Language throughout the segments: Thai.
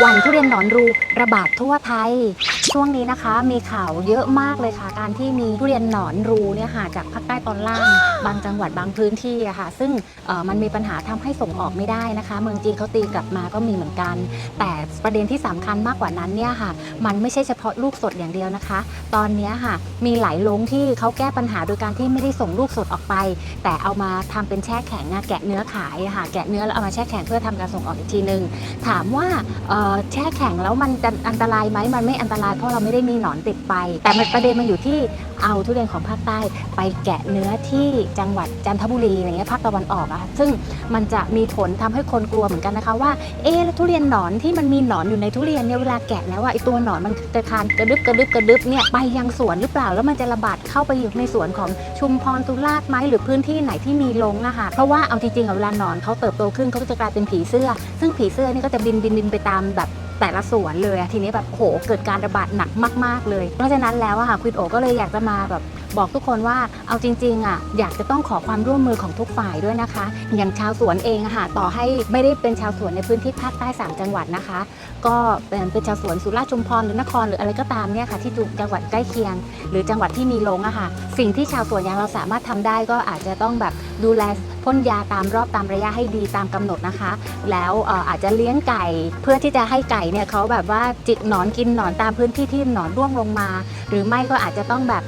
วันทุเรียนหนอนรูระบาดทั่วไทย ช่วงนี้นะคะมีข่าวเยอะมากเลยค่ะ การที่มีทุเรียนหนอนรูเนี่ยค่ะจากภาคใต้ตอนล่าง บางจังหวัดบางพื้นที่อะค่ะ ซึ่งเอ่อมันมีปัญหาทำให้ส่งออกไม่ได้นะคะ เมืองจีนเขาตีกลับมาก็มีเหมือนกัน แต่ประเด็นที่สำคัญมากกว่านั้นเนี่ยค่ะ มันไม่ใช่เฉพาะลูกสดอย่างเดียวนะคะ ตอนเนี้ยค่ะมีหลายโรงที่เขาแก้ปัญหาโดยการที่ไม่ได้ส่งลูกสดออกไป แต่เอามาทำเป็นแช่แข็งอะแกะเนื้อขายอะค่ะแกะเนื้อแล้วเอามาแช่แข็งเพื่อทำการส่งออกอีกทีนึง ถามว่าเอ่อแช่แข็งแล้วมันจะอันตรายไหมมันไม่อันตรายราะเราไม่ได้มีหนอนติดไป แต่มันประเด็นมันอยู่ที่เอาทุเรียนของภาคใต้ไปแกะเนื้อที่จังหวัดจันทบุรีอะไรเงี้ยภาคตะวันออกอะซึ่งมันจะมีผลทำให้คนกลัวเหมือนกันนะคะว่าเอ๊ะทุเรียนหนอนที่มันมีหนอนอยู่ในทุเรียนเนี่ยเวลาแกะแล้วอะไอตัวหนอนมันจะคานกระดึบกระดึบกระดึบเนี่ยไปยังสวนหรือเปล่าแล้วมันจะระบาดเข้าไปอยู่ในสวนของชุมพรสุราษฎร์ไหมหรือพื้นที่ไหนที่มีลงอะค่ะเพราะว่าเอาจริงๆเวลาหนอนเขาเติบโตขึ้นเขาก็จะกลายเป็นผีเสื้อ ซึ่งผีเสื้อนี่ก็จะบินบินบินไปตามแบบ แต่ละสวนเลยอะทีนี้แบบโหเกิดการระบาดหนักมาก ๆ เลย เพราะฉะนั้นแล้วอะค่ะคุณโอก็เลยอยากจะมาแบบบอกทุกคนว่าเอาจริงๆอะอยากจะต้องขอความร่วมมือของทุกฝ่ายด้วยนะคะ อย่างชาวสวนเองอะค่ะต่อให้ไม่ได้เป็นชาวสวนในพื้นที่ภาคใต้สามจังหวัดนะคะ ก็เป็นเป็นชาวสวนสุราษฎร์ชุมพรหรือนครหรืออะไรก็ตามเนี่ยค่ะที่จังหวัดใกล้เคียง หรือจังหวัดที่มีลงอะค่ะ สิ่งที่ชาวสวนอย่างเราสามารถทำได้ก็อาจจะต้องแบบดูแล พ่นยาตามรอบตามระยะให้ดีตามกำหนดนะคะ แล้วอาจจะเลี้ยงไก่เพื่อที่จะให้ไก่เนี่ยเขาแบบว่าจิกหนอนกินหนอนตามพื้นที่ที่หนอนร่วงลงมา หรือไม่ก็อาจจะต้องแบบ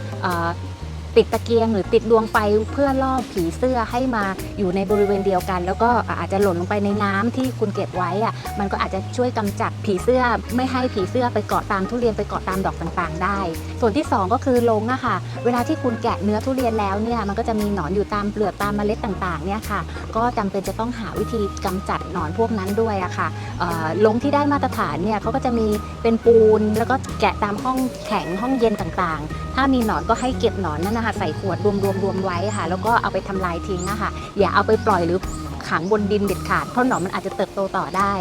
ติดตะเกียงหรือติดดวงไฟเพื่อล่อผีเสื้อให้มาอยู่ในบริเวณเดียวกัน แล้วก็อาจจะหล่นลงไปในน้ำที่คุณเก็บไว้อะมันก็อาจจะช่วยกำจัดผีเสื้อไม่ให้ผีเสื้อไปเกาะตามทุเรียนไปเกาะตามดอกต่างๆ ได้ ส่วนที่ 2 ก็คือลงอะค่ะ เวลาที่คุณแกะเนื้อทุเรียนแล้วเนี่ยมันก็จะมีหนอนอยู่ตามเปลือกตามเมล็ดต่างๆเนี่ยค่ะ ก็จำเป็นจะต้องหาวิธีกำจัดหนอนพวกนั้นด้วยอะค่ะลงที่ได้มาตรฐานเนี่ยเขาก็จะมีเป็นปูนแล้วก็แกะตามห้องแข็งห้องเย็นต่างๆ ถ้ามีหนอนก็ให้เก็บหนอนนั่นนะคะใส่ขวดรวมๆรวมไว้ค่ะ แล้วก็เอาไปทำลายทิ้งอะค่ะอย่าเอาไปปล่อยหรือขังบนดินเด็ดขาดเพราะหนอนมันอาจจะเติบโตต่อได้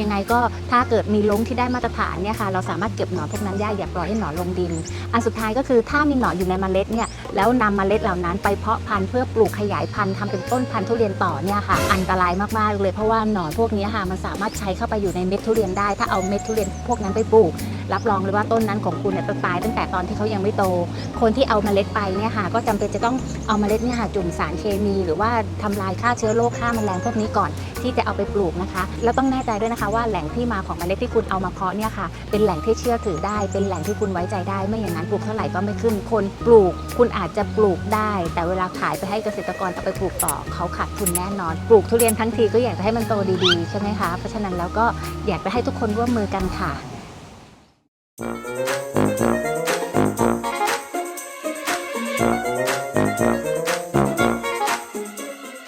ยังไงก็ถ้าเกิดมีลงที่ได้มาตรฐานเนี่ยค่ะเราสามารถเก็บหนอนพวกนั้นได้อย่าปล่อยให้หนอนลงดิน อันสุดท้ายก็คือถ้ามีหนอนอยู่ในเมล็ดเนี่ยแล้วนำเมล็ดเหล่านั้นไปเพาะพันธุ์เพื่อปลูกขยายพันธุ์ทำเป็นต้นพันธุ์ทุเรียนต่อเนี่ยค่ะ อันตรายมากๆเลยเพราะว่าหนอนพวกนี้ค่ะมันสามารถใช้เข้าไปอยู่ในเม็ดทุเรียนได้ ถ้าเอาเม็ดทุเรียนพวกนั้นไปปลูกรับรองเลยว่าต้นนั้นของคุณเนี่ยจะตายตั้งแต่ตอนที่เขายังไม่โต คนที่เอาเมล็ดไปเนี่ยค่ะก็จำเป็นจะต้องเอาเมล็ดเนี่ยค่ะจุ่มสารเคมี หรือว่าทำลายฆ่าเชื้อโรคฆ่าแมลงพวกนี้ก่อนที่จะเอาไปปลูกนะคะ แล้วต้องแน่ใจด้วยนะคะว่าแหล่งที่มาของเมล็ดที่คุณเอามาเพาะเนี่ยค่ะเป็นแหล่งที่เชื่อถือได้ เป็นแหล่งที่คุณไว้ใจได้ ไม่อย่างนั้นปลูกเท่าไหร่ก็ไม่ขึ้น คนปลูก คุณอาจจะปลูกได้ แต่เวลาขายไปให้เกษตรกรเอาไปปลูกต่อเขาขาดทุนแน่นอน ปลูกทุเรียนทั้งทีก็อยากจะให้มันโตดีๆใช่ไหมคะ เพราะฉะนั้นแล้วก็อยากจะให้ทุกคนร่วมมือกันค่ะ Thank you.